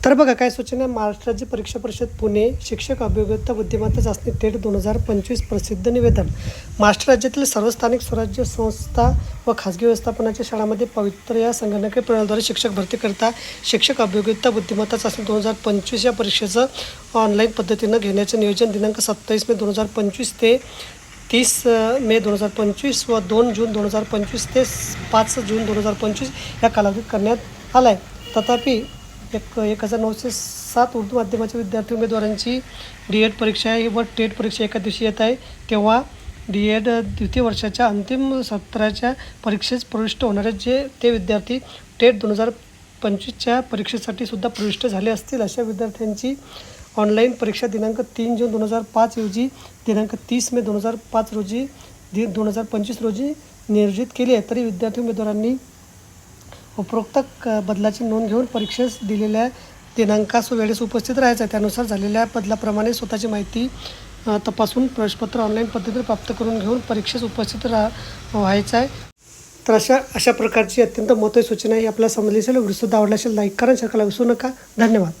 तर बघा काय सूचना? आहे, महाराष्ट्र राज्य परीक्षा परिषद पुणे शिक्षक अभियोग्यता बुद्धिमत्ता चाचणी टेट दोन हजार पंचवीस प्रसिद्ध निवेदन. महाराष्ट्र राज्यातील सर्व स्थानिक स्वराज्य संस्था व खाजगी व्यवस्थापनाच्या शाळांमध्ये पवित्र या संगणकीय प्रणालीद्वारे शिक्षक भरती करता शिक्षक अभियोग्यता बुद्धिमत्ता चाचणी दोन हजार पंचवीस या परीक्षेचं ऑनलाईन पद्धतीनं घेण्याचे नियोजन दिनांक सत्तावीस मे दोन हजार पंचवीस ते तीस मे दोन हजार पंचवीस व दोन जून दोन हजार पंचवीस ते पाच जून दोन हजार पंचवीस या कालावधीत करण्यात आला आहे तथापि एक एक हजार नऊशे सात उर्दू माध्यमाच्या विद्यार्थी उमेदवारांची डी एड परीक्षा आहे. व टेट परीक्षा एका दिवशी येत आहे. तेव्हा डी एड द्वितीय वर्षाच्या अंतिम सत्राच्या परीक्षेस प्रविष्ट होणारे जे ते विद्यार्थी टेट दोन हजार पंचवीसच्या परीक्षेसाठी सुद्धा प्रविष्ट झाले असतील अशा विद्यार्थ्यांची ऑनलाईन परीक्षा दिनांक तीन जून दोन हजार पाच रोजी दिनांक तीस मे दोन हजार पाच रोजी दि दोन हजार पंचवीस रोजी नियोजित केली आहे. तरी विद्यार्थी उमेदवारांनी उपरोक्त क- बदलाची नोंद घेऊन परीक्षेस दिलेल्या दिनांकास वेळेस उपस्थित राहायचं आहे. त्यानुसार झालेल्या बदलाप्रमाणे स्वतःची माहिती तपासून प्रवेशपत्र ऑनलाईन पद्धतीने प्राप्त करून घेऊन परीक्षेस उपस्थित राहा व्हायचं आहे. तर अशा अशा प्रकारची अत्यंत महत्त्वाची सूचना ही आपल्याला समजली असेल व्हिडिओसुद्धा आवडला असेल लाईक करा शेअर करायला विसरू नका. धन्यवाद.